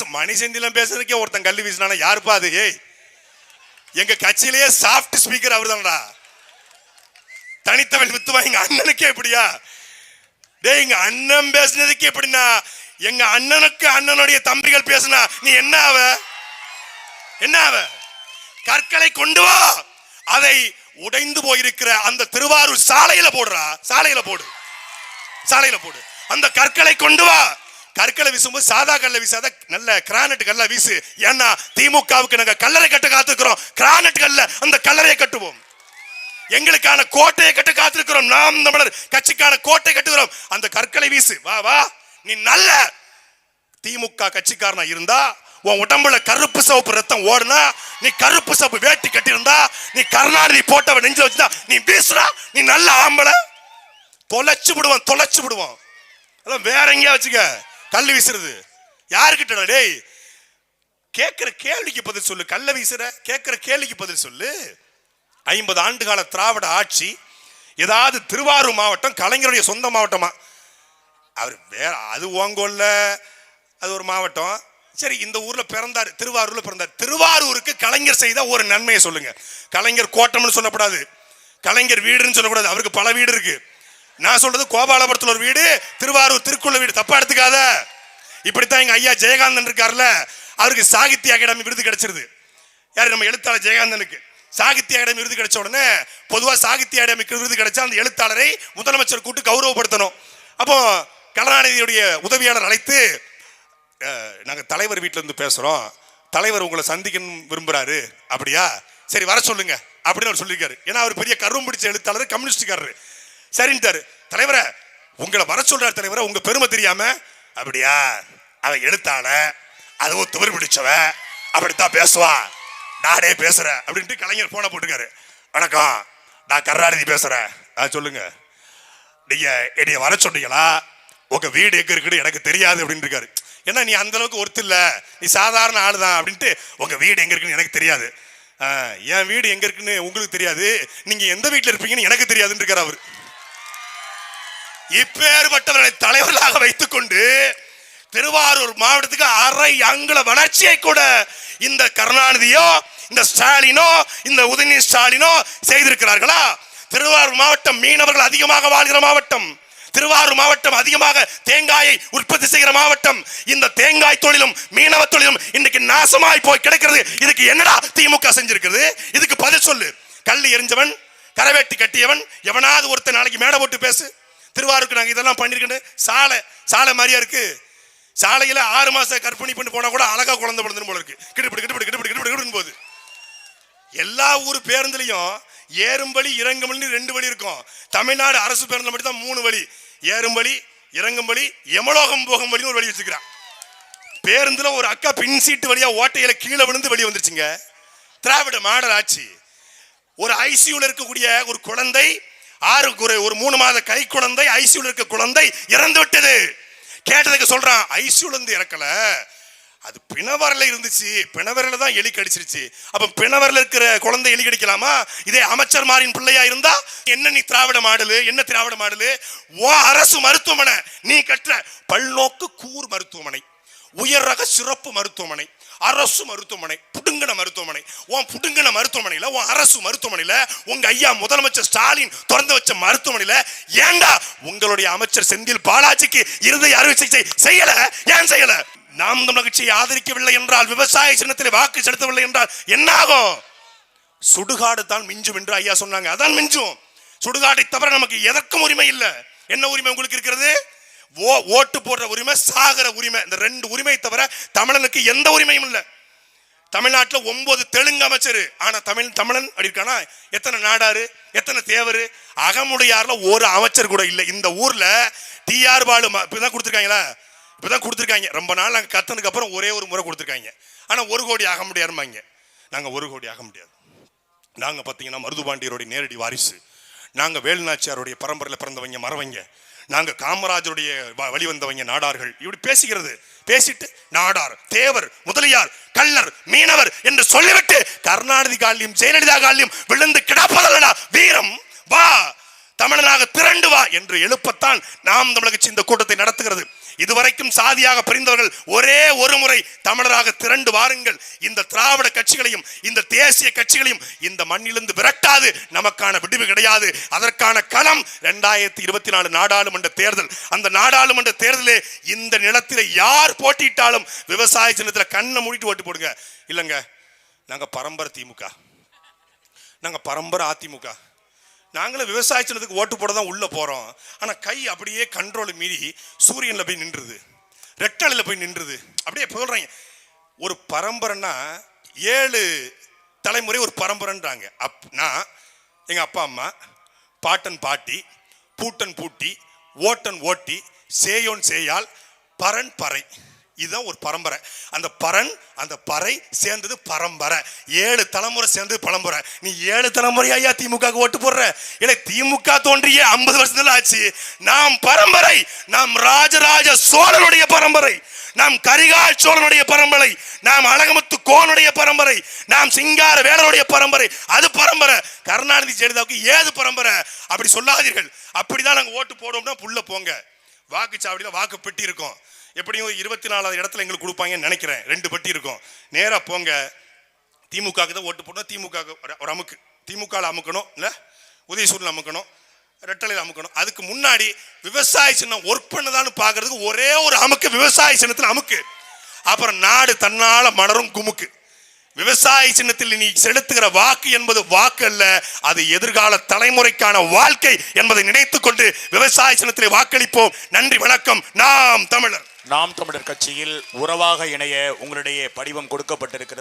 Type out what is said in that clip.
பேச மணி செந்திலம் பேசுறதுக்கே ஒருத்தன் கல்வி வீசினானா யாருப்பா அது? ஏய் எங்க கட்சியிலேயே சாஃப்ட் ஸ்பீக்கர் அவர் தானடா தனித்தமிழ் வித்துவா எங்க அண்ணனுக்கே இப்படியா டேய் எங்க அண்ணன் பேசுனதுக்கு எப்படின்னா எங்க அண்ணனுக்கு அண்ணனுடைய தம்பிகள் பேசுனா நீ என்ன ஆவ? என்ன ஆவ? கற்களை கொண்டு வா. அதை உடைந்து போயிருக்கிற அந்த திருவாரூர் சாலையில போடுறா. சாலையில போடு. சாலையில போடு. அந்த கற்களை கொண்டு வா. கற்களை வீசும்போது சாதா கல்லை வீசாத நல்ல கிரானட் கல்ல வீசு. ஏன்னா திமுகவுக்கு நாங்கள் கல்லறை கட்ட காத்துக்கிறோம் கிரானட் கல்ல அந்த கல்லறையை கட்டுவோம். எங்களுக்கான கோட்டையை கட்ட காத்திருக்கிறோம். நாம் தமிழர் கட்சிக்கான கோட்டை கட்டுகிறோம். அந்த கற்களை வீசு. வா வா. நீ நல்ல திமுக கட்சிக்காரனா இருந்தா உன் உடம்புல கருப்பு சவப்பு ரத்தம் ஓடுனா நீ கருப்பு சவப்பு வேட்டி கட்டியிருந்தா நீ கருணாநிதி போட்டவன் நெஞ்சு வச்சுதா நீ வீசுறா நீ நல்ல ஆம்பளை. தொலைச்சு விடுவான் தொலைச்சு விடுவான். அதான் வேற எங்கேயா வச்சுக்க. கல் வீசுறது. யாருக்கிட்ட டேய்? கேட்கிற கேள்விக்கு பதில் சொல்லு. கல்ல வீசுற கேட்கிற கேள்விக்கு பதில் சொல்லு. ஐம்பது ஆண்டு கால திராவிட ஆட்சி ஏதாவது திருவாரூர் மாவட்டம் கலைஞருடைய சொந்த மாவட்டமா? அவர் வேற அது ஓங்கோல்ல அது ஒரு மாவட்டம். சரி இந்த ஊர்ல பிறந்தார் திருவாரூர்ல பிறந்தார். திருவாரூருக்கு கலைஞர் செய்த ஒரு நன்மையை சொல்லுங்க. கலைஞர் கோட்டம்னு சொல்லக்கூடாது கலைஞர் வீடுன்னு சொல்லக்கூடாது. அவருக்கு பல வீடு இருக்கு. நான் சொல்றது கோபாலபுரத்தில் ஒரு வீடு திருவாரூர் திருக்குள்ள வீடு. தப்பா எடுத்துக்காத. இப்படித்தான் எங்க ஐயா ஜெயகாந்தன் இருக்கார்ல அவருக்கு சாகித்ய அகாடமி விருது கிடைச்சிருது. யாரு நம்ம எழுத்தாளர் ஜெயகாந்தனுக்கு? சாகித்ய அகாடமி விருது கிடைச்ச உடனே பொதுவா சாகித்ய அகாடமிக்கு விருது கிடைச்சா அந்த எழுத்தாளரை முதலமைச்சர் கூட்டு கௌரவப்படுத்தணும். அப்போ கருணாநிதியுடைய உதவியாளர் அழைத்து நாங்கள் நாங்க தலைவர் வீட்டிலேருந்து இருந்து பேசுறோம். தலைவர் உங்களை சந்திக்கணும் விரும்புறாரு. அப்படியா? சரி வர சொல்லுங்க. அப்படின்னு அவர் சொல்லியிருக்காரு. ஏன்னா அவர் பெரிய கரும்பு பிடிச்ச எழுத்தாளர் கம்யூனிஸ்டுக்காரரு. சரின்ட்டாரு தலைவரை உங்களை வர சொல்றாரு தலைவரை உங்க பெருமை தெரியாம அப்படியா? அவன் எழுத்தாள அதுவும் துவர் பிடிச்சவ அப்படித்தான் பேசுவா. நானே பேசுறேன் அப்படின்ட்டு கலைஞர் போன போட்டுக்காரு. வணக்கம் நான் கருணாநிதி பேசுறேன். ஆ சொல்லுங்க. நீங்க என்னைய வர சொன்னீங்களா? உங்க வீடு எங்க இருக்குன்னு எனக்கு தெரியாது அப்படின்னு இருக்காரு. ஏன்னா நீ அந்த அளவுக்கு ஒருத்தர் இல்லை. நீ சாதாரண ஆளு தான் அப்படின்ட்டு உங்க வீடு எங்க இருக்குன்னு எனக்கு தெரியாது. என் வீடு எங்க இருக்குன்னு உங்களுக்கு தெரியாது. நீங்க எந்த வீட்டில் இருப்பீங்கன்னு எனக்கு தெரியாதுன்னு இருக்காரு அவர். இப்பேற்பட்டவர்களை தலைவர்களாக வைத்துக்கொண்டு திருவாரூர் மாவட்டத்துக்கு அரை அங்குல வளர்ச்சியை கூட இந்த கருணாநிதியோ இந்த ஸ்டாலினோ இந்த உதயநிதி ஸ்டாலினோ செய்திருக்கிறார்களா? திருவாரூர் மாவட்டம் மீனவர்கள் அதிகமாக வாழ்கிற மாவட்டம். திருவாரூர் மாவட்டம் அதிகமாக தேங்காயை உற்பத்தி செய்கிற மாவட்டம். இந்த தேங்காய் தொழிலும் மீனவ தொழிலும் இன்னைக்கு நாசமாய் போய் கிடைக்கிறது. இதுக்கு என்னடா திமுக செஞ்சிருக்கிறது? இதுக்கு பதில் சொல்லு. கல் எரிஞ்சவன் கரவேட்டி கட்டியவன் எவனாவது ஒருத்தன் நாளைக்கு மேடை போட்டு பேசு. திருவாரூருக்கு நாங்கள் இதெல்லாம் பண்ணியிருக்கேன் சாலை சாலை மாதிரியா இருக்கு. சாலையில் ஆறு மாதம் கற்பனை பண்ணி போனா கூட அழகா குழந்தை பிறந்து போல இருக்கு. கிடுப்பிடு கிடுப்பிடு கிடுப்பிடு கிடுப்பிடு கிடுப்பிடு போகுது. எல்லா ஊர் பேருந்துலையும் ஏறும் வழி இறங்கும் வழி ரெண்டு வழி இருக்கும். தமிழ்நாடு அரசு பேருந்து மட்டும் தான் மூணு வழி. ஏறும் வழி இறங்கும் வழி எமலோகம் போகும் வழி ஒரு வழி வச்சுக்கிறான் பேருந்துல ஒரு அக்கா பின் சீட்டு வழியா ஓட்டையில கீழே விழுந்து வெளியே வந்துருச்சுங்க. திராவிட மாடல் ஆட்சி. ஒரு ஐசியூல இருக்கக்கூடிய ஒரு குழந்தை ஆறு குறை ஒரு மூணு மாத கை குழந்தை ஐசியூல இருக்க குழந்தை இறந்து விட்டது. கேட்டதுக்கு சொல்றான் ஐசியூல இருந்து இறக்கல. அது பிணவரில் இருந்துச்சு. பிணவரில் தான் எலி கடிச்சிருச்சு. அப்போ பிணவரில் இருக்கிற குழந்தை எலி கடிக்கலாமா? இதே அமைச்சர் மாரின் பிள்ளையா இருந்தா என்ன நீ திராவிட மாடலு என்ன திராவிட மாடலு? ஓ அரசு மருத்துவமனை நீ கட்டுற. பல்நோக்கு கூர் மருத்துவமனை உயர் ரக சிறப்பு மருத்துவமனை. அரசு மருத்துவமனை புடுங்கின மருத்துவமனை. உன் புடுங்கின மருத்துவமனையில் உன் அரசு மருத்துவமனையில் உங்க ஐயா முதலமைச்சர் ஸ்டாலின் திறந்து வச்ச மருத்துவமனையில் ஏண்டா உங்களுடைய அமைச்சர் செந்தில் பாலாஜிக்கு இருதய அறுவை சிகிச்சை செய்யல? ஏன் செய்யல? நாம் தம் கட்சியை ஆதரிக்கவில்லை என்றால் விவசாய சின்னத்தில் வாக்கு செலுத்தவில்லை என்றால் என்ன ஆகும்? சுடுகாடு தான் மிஞ்சும் என்று ஐயா சொன்னாங்க. அதான் மிஞ்சும். சுடுகாட்டை தவிர நமக்கு எதற்கும் உரிமை இல்லை. என்ன உரிமை உங்களுக்கு இருக்கிறது? ஓட்டு போடுற உரிமை சாகிற உரிமை. இந்த ரெண்டு உரிமை தவிர தமிழனுக்கு எந்த உரிமையும் இல்லை. தமிழ்நாட்டில் ஒன்பது தெலுங்கு அமைச்சர். ஆனா தமிழ் தமிழன் அப்படி இருக்கானா? எத்தனை நாடாரு? எத்தனை தேவர்? அகமுடையாரில் ஒரு அமைச்சர் கூட இல்லை. இந்த ஊர்ல டிஆர் பாலு ம- இப்பதான் கொடுத்துருக்காங்களா? இப்போதான் கொடுத்துருக்காங்க. ரொம்ப நாள் நாங்கள் கத்தனுக்கு அப்புறம் ஒரே ஒரு முறை கொடுத்துருக்காங்க. ஆனால் ஒரு கோடி ஆக முடியாருமாங்க நாங்க ஒரு கோடி ஆக முடியாது. நாங்க பார்த்தீங்கன்னா மருதுபாண்டியருடைய நேரடி வாரிசு. நாங்க வேலுநாச்சியாருடைய பரம்பரையில் பிறந்தவங்க மறவங்க. நாங்க காமராஜருடைய வ- வழி வந்தவங்க நாடார்கள். இப்படி பேசுகிறது பேசிட்டு நாடார் தேவர் முதலியார் கள்ளர் மீனவர் என்று சொல்லிவிட்டு கருணாநிதி காலியும் ஜெயலலிதா காலியும் விழுந்து கிடப்பதல்லடா வீரம். வா தமிழனாக திரண்டு வா என்று எழுப்பத்தான் நாம் தமிழக இந்த கூட்டத்தை நடத்துகிறது. இதுவரைக்கும் சாதியாக பிரிந்தவர்கள் ஒரே ஒரு முறை தமிழராக திரண்டு வாருங்கள். இந்த திராவிட கட்சிகளையும் இந்த தேசிய கட்சிகளையும் இந்த மண்ணிலிருந்து விரட்டாது. நமக்கான விடுவு கிடையாது. அதற்கான களம் ரெண்டாயிரத்தி இருபத்தி நாலு நாடாளுமன்ற தேர்தல். அந்த நாடாளுமன்ற தேர்தலே இந்த நிலத்திலே யார் போட்டியிட்டாலும் விவசாய சின்னத்துல கண்ணை மூடிட்டு ஓட்டு போடுங்க. இல்லைங்க நாங்க பரம்பரை திமுக. நாங்க பரம்பரை அதிமுக. நாங்களும் விவசாய சின்னத்துக்கு ஓட்டு போட தான் உள்ளே போகிறோம் ஆனால் கை அப்படியே கண்ட்ரோல் மீறி சூரியனில் போய் நின்றுது. ரெட்டலையில் போய் நின்றுது. அப்படியே சொல்றேன் ஒரு பரம்பரைன்னா ஏழு தலைமுறை ஒரு பரம்பரைன்றாங்க. அப் நான் எங்கள் அப்பா அம்மா பாட்டன் பாட்டி பூட்டன் பூட்டி ஓட்டன் ஓட்டி சேயோன் சேயால் பரன் பறை. இதுதான் ஒரு பரம்பரை. அந்த பரன் அந்த பறை சேர்ந்தது பரம்பரை. ஏழு தலைமுறை சேர்ந்தது பரம்பரை. நீ ஏழு தலைமுறை ஐயா திமுக ஓட்டு போடுற? இல்லை திமுக தோன்றிய ஐம்பது வருஷத்துல ஆச்சு. நாம் பரம்பரை. நாம் ராஜராஜ சோழனுடைய பரம்பரை. நாம் கரிகால் சோழனுடைய பரம்பரை. நாம் அழகமுத்து கோனுடைய பரம்பரை. நாம் சிங்கார வேலனுடைய பரம்பரை. அது பரம்பரை. கருணாநிதி ஜெயலலிதாவுக்கு ஏது பரம்பரை? அப்படி சொல்லாதீர்கள். அப்படிதான் நாங்கள் ஓட்டு போடுவோம்னா புள்ள போங்க. வாக்குச்சாவடியில் வாக்கு பெட்டி இருக்கும் எப்படியும் இருபத்தி நாலாவது இடத்துல எங்களுக்கு கொடுப்பாங்கன்னு நினைக்கிறேன். ரெண்டு பட்டி இருக்கும். நேராக போங்க. திமுகவுக்கு தான் ஓட்டு போடணும். திமுக ஒரு அமுக்கு. திமுகவில் அமுக்கணும். இல்லை? உதயசூரில் அமுக்கணும். ரெட்டலையில் அமுக்கணும். அதுக்கு முன்னாடி விவசாய சின்னம் ஒர்க் பண்ணுதான்னு பார்க்கறதுக்கு ஒரே ஒரு அமுக்கு விவசாய சின்னத்தில் அமுக்கு. அப்புறம் நாடு தன்னால் மலரும் குமுக்கு. விவசாய சின்னத்தில் நீ செலுத்துகிற வாக்கு என்பது வாக்கு அல்ல அது எதிர்கால தலைமுறைக்கான வாழ்க்கை என்பதை நினைத்துக்கொண்டு விவசாய சின்னத்திலே வாக்களிப்போம். நன்றி வணக்கம். நாம் தமிழர். நாம் தமிழர் கட்சியில் உறவாக இணைய உங்களுடைய படிவம் கொடுக்கப்பட்டிருக்கிறது.